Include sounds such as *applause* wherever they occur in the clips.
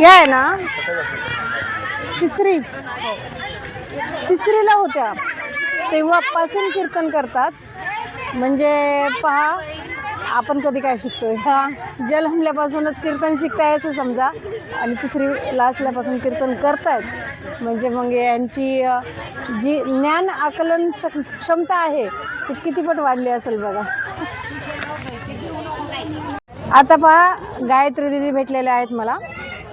या आहे ना? तिसरी. तिसरीला होत्या. तेव्हापासून कीर्तन करतात. म्हणजे पहा आपण कधी काय शिकतो ह्या जल हमल्यापासूनच कीर्तन शिकताय असं समजा. आणि तिसरी असल्यापासून कीर्तन करतायत. म्हणजे मग यांची जी ज्ञान आकलन शक क्षमता आहे ती कितीपट वाढली असेल बघा. आता पहा गायत्री दिदी भेटलेल्या आहेत मला.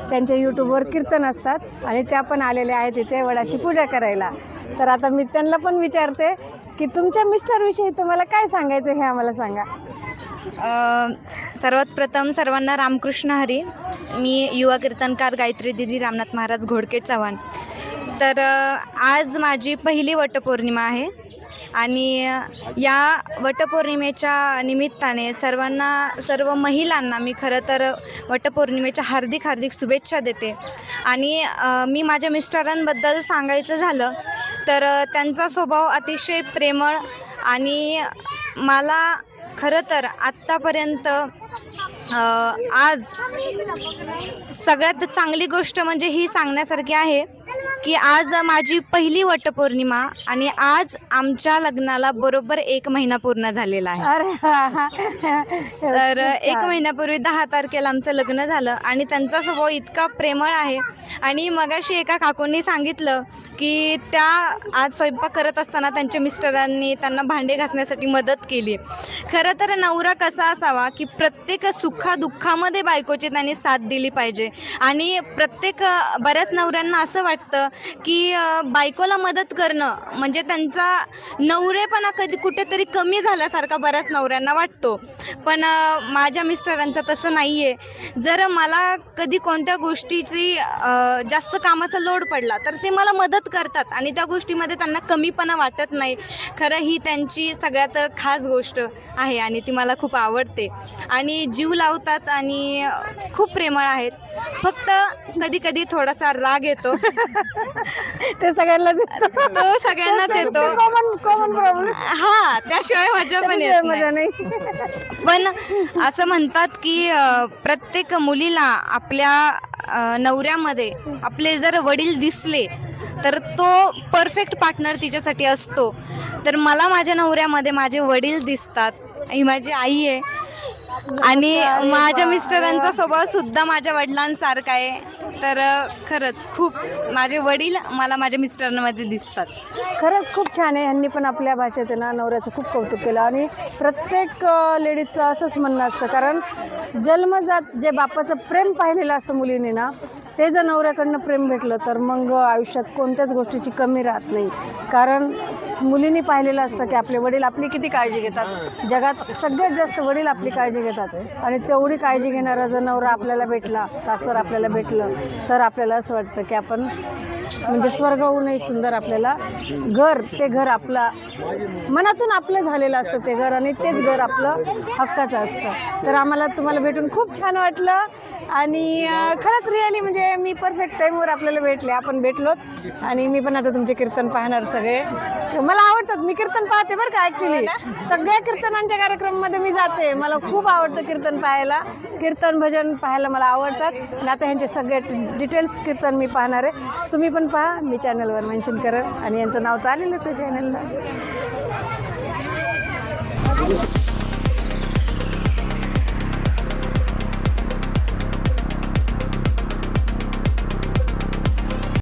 त्यांच्या यूट्यूबवर कीर्तन असतात आणि त्या पण आलेल्या आहेत इथे वडाची पूजा करायला. तर आता मी त्यांना पण विचारते की तुमच्या मिस्टरविषयी तुम्हाला काय सांगायचं हे आम्हाला सांगा. सर्वात प्रथम सर्वांना रामकृष्ण हरी. मी युवा कीर्तनकार गायत्री दिदी रामनाथ महाराज घोडके चव्हाण. तर आज माझी पहिली वटपौर्णिमा आहे. आणि या वटपौर्णिमेच्या निमित्ताने सर्वांना सर्व महिलांना मी खरं तर वटपौर्णिमेच्या हार्दिक हार्दिक शुभेच्छा देते. आणि मी माझ्या मिस्टरांबद्दल सांगायचं झालं तर त्यांचा स्वभाव अतिशय प्रेमळ आणि मला खरं तर आत्तापर्यंत आज सगळ्यात चांगली गोष्ट म्हणजे ही सांगण्यासारखी आहे की आज माझी पहिली वटपौर्णिमा आणि आज आमच्या लग्नाला बरोबर एक महिना पूर्ण झालेला आहे. तर एक. महिन्यापूर्वी दहा तारखेला आमचं लग्न झालं आणि त्यांचा स्वभाव इतका प्रेमळ आहे आणि मगाशी एका काकूंनी सांगितलं की त्या आज स्वयंपाक करत असताना त्यांच्या मिस्टरांनी त्यांना भांडे घासण्यासाठी मदत केली. खरं तर नवरा कसा असावा की प्रत्येक सुखादुःखामध्ये बायकोची त्यांनी साथ दिली पाहिजे. आणि प्रत्येक बऱ्याच नवऱ्यांना असं वाटतं की बायकोला मदत करणं म्हणजे त्यांचा नवरेपणा कधी कुठेतरी कमी झाल्यासारखा बऱ्याच नवऱ्यांना वाटतो. पण माझ्या मिस्टरांचं तसं नाही आहे जर मला कधी कोणत्या गोष्टीची जास्त कामाचा लोड पडला तर ते मला मदत करतात आणि त्या गोष्टीमध्ये त्यांना कमीपणा वाटत नाही. खरं ही त्यांची सगळ्यात खास गोष्ट आहे आणि ती मला खूप आवडते. आणि जीव लावतात आणि खूप प्रेमळ आहेत. फक्त कधी कधी थोडासा राग येतो. *laughs* ते सगळ्यांनाच तो सगळ्यांनाच *laughs* येतो. कॉमन कॉमन प्रॉब्लेम हा त्याशिवाय मजा पण येत नाही. मजा नाही. पण असं म्हणतात की प्रत्येक मुलीला आपल्या नवऱ्यामध्ये आपले जर वडील दिसले तर तो परफेक्ट पार्टनर तिच्यासाठी असतो. तर मला माझ्या नवऱ्यामध्ये माझे वडील दिसतात. ही माझी आई आहे. आणि माझ्या मिस्टरांचा स्वभाव सुद्धा माझ्या वडिलांसारखा आहे. तर खरंच खूप माझे वडील मला माझ्या मिस्टरांमध्ये दिसतात. खरंच खूप छान आहे. ह्यांनी पण आपल्या भाषेत आहे ना नवऱ्याचं खूप कौतुक केलं. आणि प्रत्येक लेडीजचं असंच म्हणणं असतं. कारण जन्मजात जे बापाचं प्रेम पाहिलेलं असतं मुलीने ना ते जर नवऱ्याकडनं प्रेम भेटलं तर मग आयुष्यात कोणत्याच गोष्टीची कमी राहत नाही. कारण मुलींनी पाहिलेलं असतं की आपले वडील आपली किती काळजी घेतात. जगात सगळ्यात जास्त वडील आपली काळजी घेतात. आणि तेवढी काळजी घेणारा जर नवरा आपल्याला भेटला सासर आपल्याला भेटलं तर आपल्याला असं वाटतं की आपण म्हणजे स्वर्गहूनही सुंदर आपल्याला घर ते घर आपला मनातून आपलं झालेलं असतं ते घर आणि तेच घर आपलं हक्काचं असतं. तर आम्हाला तुम्हाला भेटून खूप छान वाटलं आणि खरंच रिअली म्हणजे मी परफेक्ट टाईमवर आपल्याला भेटले. आपण भेटलोत आणि मी पण आता तुमचे कीर्तन पाहणार सगळे. मला आवडतात मी कीर्तन पाहते बरं का ॲक्च्युली सगळ्या कीर्तनांच्या कार्यक्रमामध्ये मी जाते. मला खूप आवडतं कीर्तन पाहायला. कीर्तन भजन पाहायला मला आवडतात. आणि आता ह्यांचे सगळे डिटेल्स कीर्तन मी पाहणार आहे. तुम्ही पण पहा मी चॅनलवर मेन्शन करेन आणि यांचं नाव तर आलेलंच आहे चॅनलला